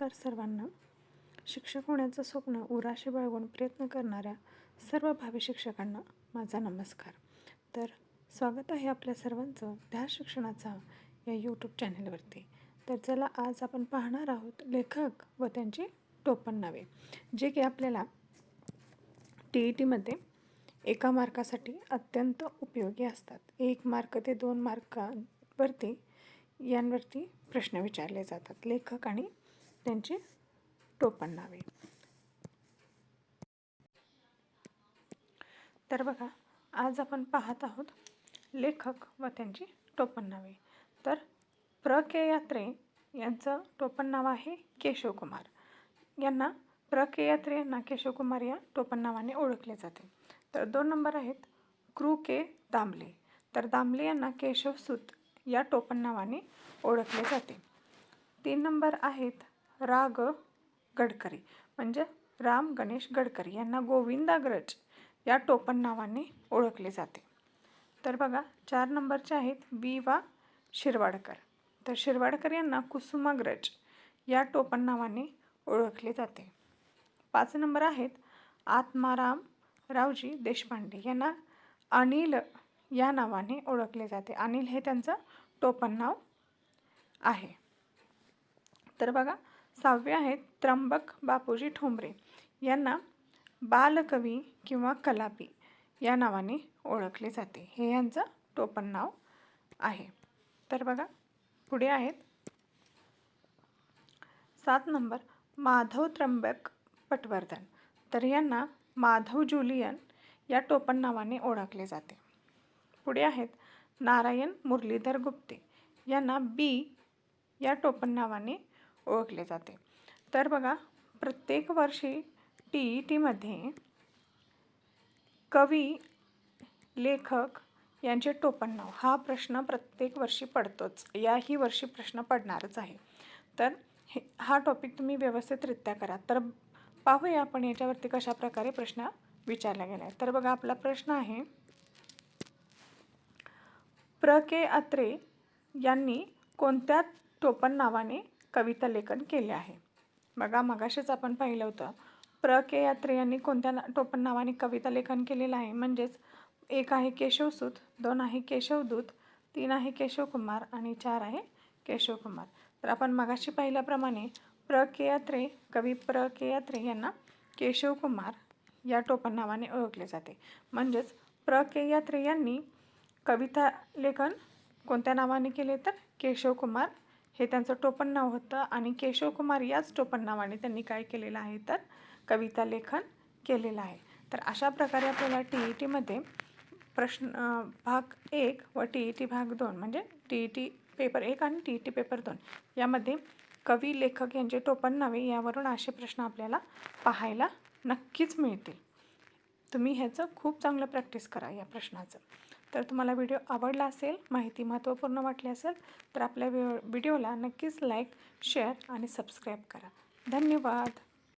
नमस्कार सर्वांना. शिक्षक होण्याचं स्वप्न उराशी बाळगून प्रयत्न करणाऱ्या सर्व भावी शिक्षकांना माझा नमस्कार. तर स्वागत आहे आपल्या सर्वांचं ध्यास शिक्षणाचा या यूट्यूब चॅनलवरती. तर चला आज आपण पाहणार आहोत लेखक व त्यांची टोपण नावे जे की आपल्याला टी ई टीमध्ये एका मार्कासाठी अत्यंत उपयोगी असतात. एक मार्क ते दोन मार्कांवरती यांवरती प्रश्न विचारले जातात. लेखक आणि त्यांची टोपण नावे. तर बघा आज आपण पाहत आहोत लेखक व त्यांची टोपण नावे. तर प्र के यात्रे यांचं टोपण नाव आहे केशवकुमार. यांना प्र के यात्रे यांना केशवकुमार या टोपण नावाने ओळखले जाते. तर दोन नंबर आहेत क्रू के दामले. तर दामले यांना केशवसूत या टोपण नावाने ओळखले जाते. तीन नंबर आहेत राग गडकरी म्हणजे राम गणेश गडकरी यांना गोविंदाग्रज या टोपण नावाने ओळखले जाते. तर बघा चार नंबरचे आहेत बी वा शिरवाडकर. तर शिरवाडकर यांना कुसुमाग्रज या टोपण नावाने ओळखले जाते. पाच नंबर आहेत आत्माराम रावजी देशपांडे. यांना अनिल या नावाने ओळखले जाते. अनिल हे त्यांचं टोपण नाव आहे. तर बघा सहावे आहेत त्र्यंबक बापूजी ठोंबरे. यांना बालकवी किंवा कलापी या नावाने ओळखले जाते. हे यांचं टोपण नाव आहे. तर बघा पुढे आहेत. सात नंबर माधव त्र्यंबक पटवर्धन. तर यांना माधव जुलियन या टोपण नावाने ओळखले जाते. पुढे आहेत नारायण मुरलीधर गुप्ते. यांना बी या टोपण नावाने ओळखले जाते. तर बघा प्रत्येक वर्षी टी ई टीमध्ये कवी लेखक यांचे टोपण नाव हा प्रश्न प्रत्येक वर्षी पडतोच. याही वर्षी प्रश्न पडणारच आहे. तर हे हा टॉपिक तुम्ही व्यवस्थितरित्या करा. तर पाहूया आपण याच्यावरती कशा प्रकारे प्रश्न विचारला गेला आहे तर बघा आपला प्रश्न आहे प्र. के. अत्रे यांनी कोणत्या टोपण नावाने कविता लेखन केले आहे. बघा मगाशीच आपण पाहिलं होतं प्र. के. यात्रे यांनी कोणत्या ना टोपण नावाने कविता लेखन केलेलं आहे? म्हणजेच एक आहे केशवसूत दोन आहे केशवदूत तीन आहे केशवकुमार आणि चार आहे केशवकुमार तर आपण मगाशी पाहिल्याप्रमाणे प्र. के. यात्रे कवी प्र. के. यात्रे यांना केशवकुमार या टोपण नावाने ओळखले जाते. म्हणजेच प्र. के. यात्रे यांनी कविता लेखन कोणत्या नावाने केले? तर केशवकुमार हे त्यांचं टोपण नाव होतं आणि केशवकुमार याच टोपण नावाने त्यांनी काय केलेलं आहे तर कविता लेखन केलेलं आहे. तर अशा प्रकारे आपल्याला टी ई टीमध्ये प्रश्न भाग एक व टी ई टी भाग दोन म्हणजे टी ई टी पेपर एक आणि टी ई टी पेपर दोन यामध्ये कवी लेखक यांचे टोपण नावे यावरून असे प्रश्न आपल्याला पाहायला नक्कीच मिळतील. तुम्ही ह्याचं खूप चांगलं प्रॅक्टिस करा या प्रश्नाचं. तर तुम्हाला व्हिडिओ आवडला असेल माहिती महत्त्वपूर्ण वाटली असेल तर आपल्या व्हिडिओला नक्कीच लाईक शेअर आणि सबस्क्राईब करा. धन्यवाद.